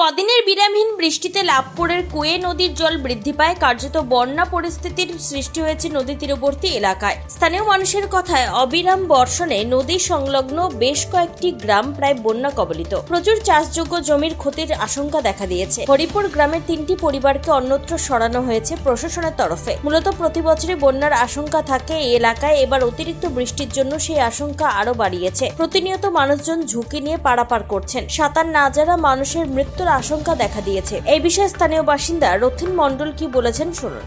কদিনের বিরামহীন বৃষ্টিতে লাভপুরের কুয়ে নদীর জল বৃদ্ধি পায়। কার্যত বন্যা পরিস্থিতির সৃষ্টি হয়েছে নদী তীরবর্তী এলাকায়। স্থানীয় মানুষের কথায় অবিরাম বর্ষণে নদী সংলগ্ন বেশ কয়েকটি গ্রাম প্রায় বন্যা কবলিত। প্রচুর চাষযোগ্য জমির ক্ষতির আশঙ্কা দেখা দিয়েছে। হরিপুর গ্রামের তিনটি পরিবারকে অন্যত্র সরানো হয়েছে প্রশাসনের তরফে। মূলত প্রতি বছরই বন্যার আশঙ্কা থাকে এই এলাকায়। এবার অতিরিক্ত বৃষ্টির জন্য সেই আশঙ্কা আরও বাড়িয়েছে। প্রতিনিয়ত মানুষজন ঝুঁকি নিয়ে পারাপার করছেন। সাঁতার না যারা মানুষের মৃত্যুর আশঙ্কা দেখা দিয়েছে। এই বিষয়ে স্থানীয় বাসিন্দা রথিন মণ্ডল কি বলেছেন শুনুন।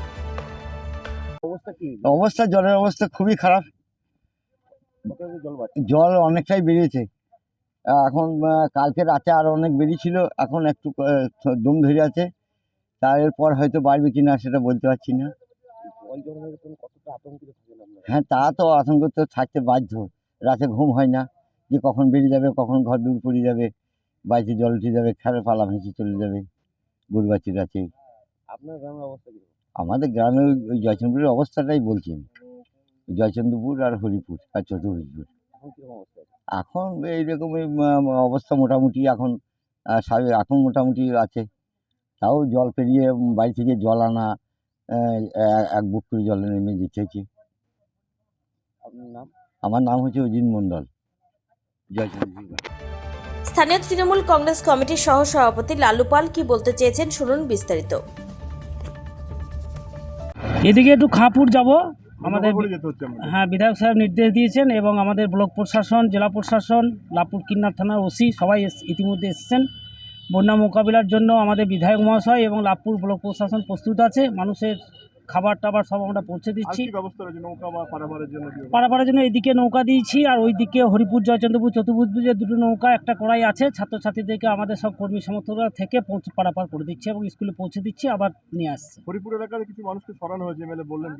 অবস্থা অবস্থা জলের অবস্থা খুবই খারাপ। জল অনেকটাই বেরিয়েছে। এখন কালকে রাতে আর অনেক বেরিয়েছিল এখন একটু দম ধরে আছে। তারপর হয়তো বাড়বে কিনা সেটা বলতে পারছি না। জল জমে গেলে কতটা আতঙ্কিত থাকেন আপনারা? হ্যাঁ তা তো আতঙ্ক তো থাকতে বাধ্য। রাতে ঘুম হয় না যে কখন বেরিয়ে যাবে কখন ঘর দূর পড়ে যাবে। বাড়িতে জল উঠে যাবে খেলার পালা ভেসে চলে যাবে গরু বাচ্চার আছে আপনার গ্রামের অবস্থা কি? আমাদের গ্রামে ওই- জয়চন্দ্রের অবস্থাটাই বলছি আমি। জয়চন্দ্রপুর আর হরিপুর আর কীরকম অবস্থা এখন এইরকমই ম- ম- অবস্থা মোটামুটি এখন এখন মোটামুটি আছে। তাও জল পেরিয়ে বাড়ি থেকে জল আনা এক বুক করে জলে নেমে যেতে হচ্ছে আপনার নাম? আমার নাম হচ্ছে অজিত মণ্ডল। জয়চন্দ্রপুর। স্থানীয় তৃণমূল কংগ্রেস কমিটির সহ সভাপতি লালু পাল কি বলতে চেয়েছেন শুনুন বিস্তারিত। এদিকে একটু খাঁপুর যাব। আমাদের হ্যাঁ বিধায়ক সাহেব নির্দেশ দিয়েছেন এবং আমাদের ব্লক প্রশাসন জেলা প্রশাসন লাপুর কিন্নার থানার ওসি সবাই ইতিমধ্যে এসেছেন। বন্যা মোকাবিলার জন্য আমাদের বিধায়ক মহাশয় এবং লাভপুর ব্লক প্রশাসন প্রস্তুত আছে। মানুষের খাবার টাবার সব আমরা পৌঁছে দিচ্ছি। বা জন্য কি পারাপাড়ার জন্য এইদিকে নৌকা দিয়েছি আর ওইদিকে হরিপুর জয়চন্দ্রপুর চতুর্ভুজে দুটো নৌকা একটা কড়াই আছে। ছাত্রছাত্রীদেরকে আমাদের সব কর্মী সমর্থকরা থেকে পৌঁছে পারাপার করে দিচ্ছে এবং স্কুলে পৌঁছে দিচ্ছি আবার নিয়ে আসছে। হরিপুর এলাকার কিছু মানুষকে সরানো হয়েছে এমএলএ বললেন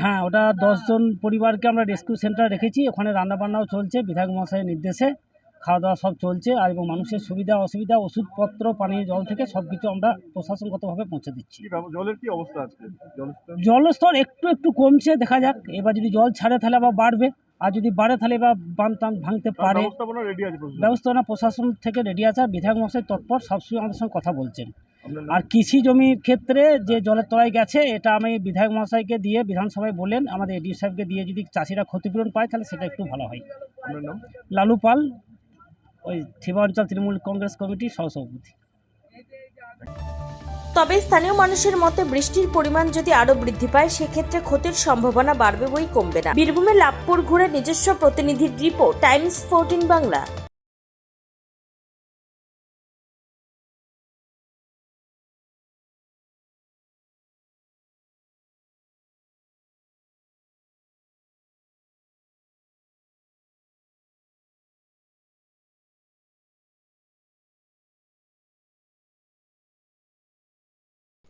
হ্যাঁ ওটা দশজন পরিবারকে আমরা রেস্কিউ সেন্টার রেখেছি ওখানে রান্নাবান্নাও চলছে বিধায়ক মহাশয়ের নির্দেশে। খাওয়া দাওয়া সব চলছে আর এবং মানুষের সুবিধা অসুবিধা ওষুধপত্র পানীয় জল থেকে সব কিছু আমরা প্রশাসনগতভাবে পৌঁছে দিচ্ছি। জলের কি অবস্থা আজকে? জলস্তর? একটু একটু কমছে দেখা যাক। এবার যদি জল ছাড়ে তাহলে আবার বাড়বে। আর যদি বাড়ে তাহলে এবার বান টান ভাঙতে পারে। ব্যবস্থাপনা প্রশাসন। থেকে রেডি আছে আর বিধায়ক মহাশয় তৎপর সবসময় আমাদের সঙ্গে কথা বলছেন। আর কৃষি জমির ক্ষেত্রে যে জলের তলায় গেছে এটা আমি বিধায়ক মহাশয়কে দিয়ে বিধানসভায় বলেন আমাদের এডি সাহেবকে দিয়ে যদি চাষিরা ক্ষতিপূরণ পায় তাহলে সেটা একটু ভালো হয়। লালু পাল ওই থিবা অঞ্চল তৃণমূল কংগ্রেস কমিটির সহসভাপতি। তবে স্থানীয় মানুষের মতে বৃষ্টির পরিমাণ যদি আরও বৃদ্ধি পায়, সেক্ষেত্রে ক্ষতির সম্ভাবনা বাড়বে বই কমবে না। বীরভূমে লাভপুর ঘুরে নিজস্ব প্রতিনিধির রিপোর্ট, টাইমস ফোরটিন বাংলা।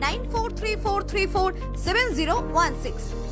9434347016.